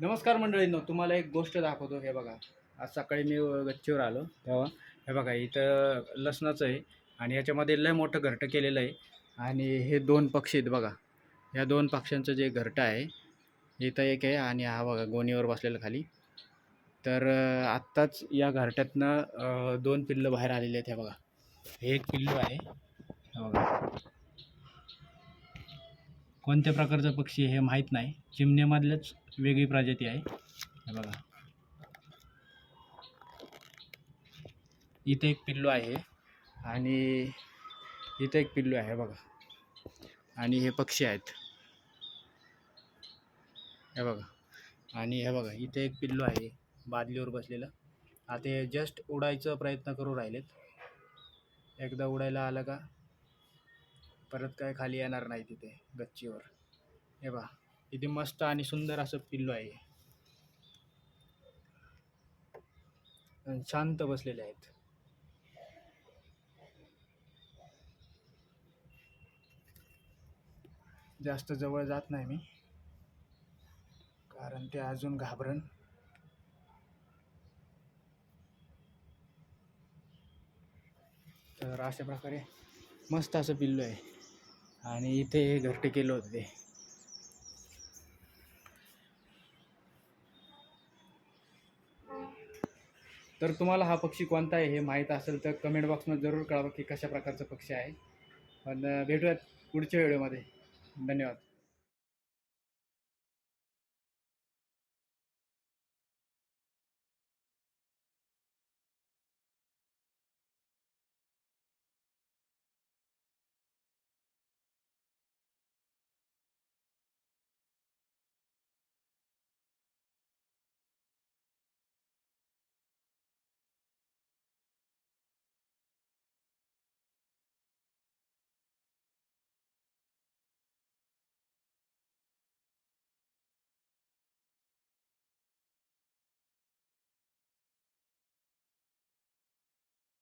नमस्कार मंडळींनो तुम्हाला एक गोष्ट दाखवतो. हे बघा आज सकाळी मी गच्चीवर आलो तेव्हा. हे बघा इथं लसणाचं आहे आणि याच्यामध्ये लय मोठं घरटं केलेलं आहे. आणि हे दोन पक्षी आहेत बघा. या दोन पक्ष्यांचं जे घरटं आहे इथं एक आहे आणि हा बघा गोणीवर बसलेलं खाली. तर आत्ताच या घरट्यातनं दोन पिल्लं बाहेर आलेले आहेत हे बघा. हे एक पिल्लू आहे. बघा. कोणत्या प्रकारचा पक्षी हे माहीत नाही. चिमण्यामधल्याच वेगळी प्रजाती आहे. हे बघा. इथे एक पिल्लू आहे आणि इथे एक पिल्लू आहे बघा. आणि हे पक्षी आहेत. हे बघा. आणि हे बघा इथे एक पिल्लू आहे. बादलीवर बसलेलं. आता हे जस्ट उडायचा प्रयत्न करू राहिलेत. एकदा उडायला आलं का? परत काय खाली येणार नाही तिथे गच्चीवर. हे बा इथे मस्त आणि सुंदर असं पिल्लू आहे. आणि शांत बसलेले आहेत. जास्त जवळ जात नाही मी. कारण ते अजून घाबरण तर अशा प्रकारे मस्त असं पिल्लू आहे. आणि इथे घरटे केलं होतं ते. तर तुम्हाला हा पक्षी कोणता आहे हे माहीत असेल तर कमेंट बॉक्समध्ये जरूर कळवा की कशा प्रकारचा पक्षी आहे. पण भेटूयात पुढच्या व्हिडिओमध्ये धन्यवाद.